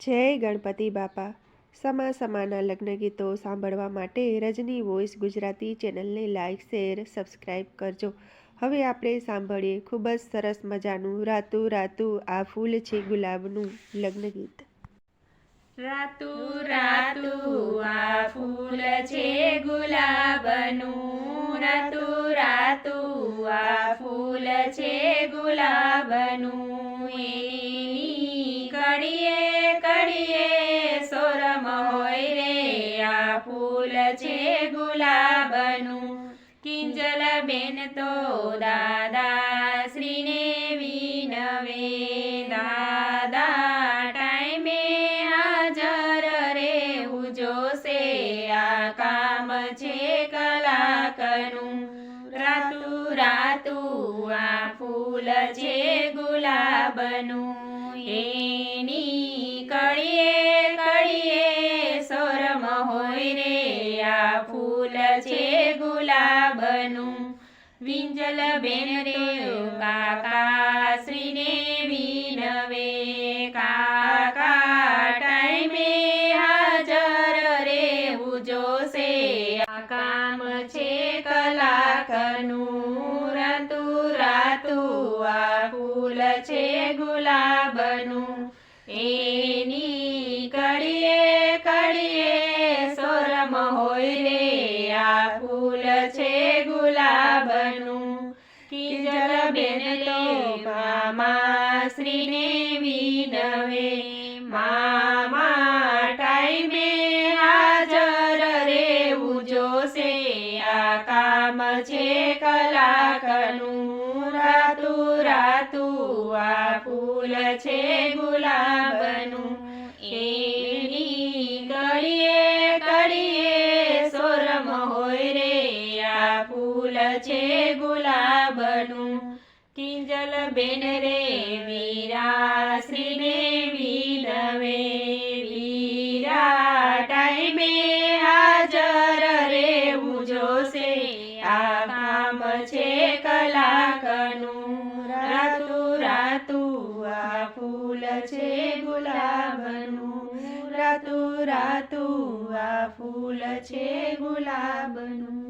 જય ગણપતિ બાપા. સમા સમાના લગ્ન ગીતો સાંભળવા માટે રજની વોઇસ ગુજરાતી ચેનલને લાઇક શેર સબસ્ક્રાઈબ કરજો. હવે આપણે સાંભળીએ ખૂબ જ સરસ મજાનું રાતું રાતું આ ફૂલ છે ગુલાબનું લગ્ન ગીત. રાતુ રાતુ આ ફૂલ છે ગુલાબનું. રાતુ રાતુ આ ફૂલ છે ગુલાબનું. એની કડીએ ફૂલ છે ગુલાબનું. કિંજલ બેન તો દાદા શ્રીને વિનવે. દાદા ટાઈમે હાજર રહેવું જોશે. આ કામ છે કલાકનું. રાતુ રાતુ આ ફૂલ છે ગુલાબનું. એની ફૂલ છે ગુલાબનું. વિંજલ બેન રે કાકા શ્રીને વિનવે. કાકા ટાઈમે હાજર રહેવું જોશે આ કામ છે કલાકનું. રાતુ રાતુ આ ફૂલ છે ગુલાબનું. એની કડીએ કડીએ સોરમ હોય રે. કિંજલ બેન તો મામા શ્રીને વિનવે મામા ટાઈમે હાજર રહેવું જોશે આ કામ છે કલાકનું રાતુ રાતું આ ફૂલ છે ગુલાબનું એની કળીએ કળીએ સોરમ હોય રે આ ફૂલ છે ગુલાબનું કિંજલ બેન રે, વીરા શ્રીને વિનવે વીરા ટાઈમે હાજર રેવું જોશે આ કામ છે કલાકનું, રાતુ રાતુ આ ફૂલ છે ગુલાબનું, રાતુ રાતુ આ ફૂલ છે ગુલાબનું.